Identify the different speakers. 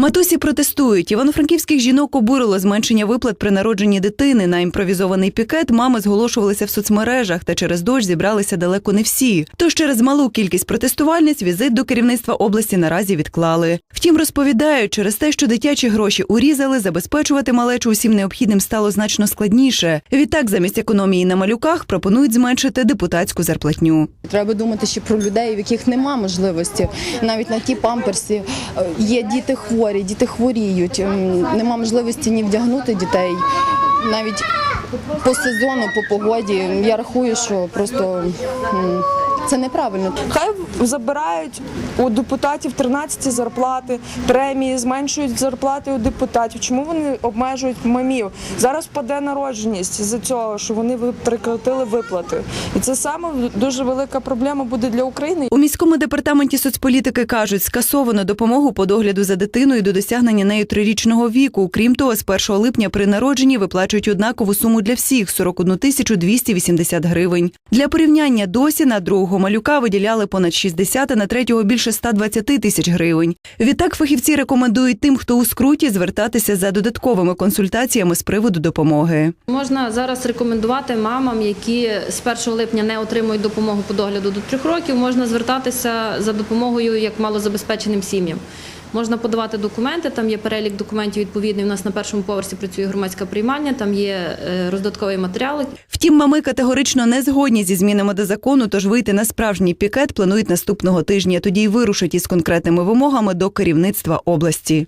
Speaker 1: Матусі протестують. Івано-франківських жінок обурило зменшення виплат при народженні дитини. На імпровізований пікет мами зголошувалися в соцмережах, та через дощ зібралися далеко не всі. Тож через малу кількість протестувальниць візит до керівництва області наразі відклали. Втім, розповідають, через те, що дитячі гроші урізали, забезпечувати малечу усім необхідним стало значно складніше. Відтак, замість економії на малюках пропонують зменшити депутатську зарплатню.
Speaker 2: Треба думати ще про людей, в яких нема можливості. Навіть на ті памперсі е, є діти хворі, діти хворіють. ем, Нема можливості ні вдягнути дітей. Навіть по сезону, по погоді. Я рахую, що просто це неправильно.
Speaker 3: Хай забирають у депутатів 13 зарплати, премії, зменшують зарплати у депутатів. Чому вони обмежують мамів? Зараз впаде народженість з-за цього, що вони ви- прекратили виплати. І це саме дуже велика проблема буде для України.
Speaker 1: У міському департаменті соцполітики кажуть, скасовано допомогу по догляду за дитиною до досягнення нею трирічного віку. Крім того, з 1 липня при народженні виплачують однакову суму для всіх 41 тисячу 280 гривень. Для порівняння досі на другого малюка виділяли понад 60, а на третього більше 120 тисяч гривень. Відтак фахівці рекомендують тим, хто у скруті, звертатися за додатковими консультаціями з приводу допомоги.
Speaker 4: Можна зараз рекомендувати мамам, які з 1 липня не отримують допомогу по догляду до трьох років, можна звертатися за допомогою як малозабезпеченим сім'ям. Можна подавати документи, там є перелік документів відповідний. У нас на першому поверсі працює громадська приймання, там є е, роздаткові матеріали.
Speaker 1: Втім, мами категорично не згодні зі змінами до закону, тож вийти на справжній пікет планують наступного тижня. Тоді й вирушать із конкретними вимогами до керівництва області.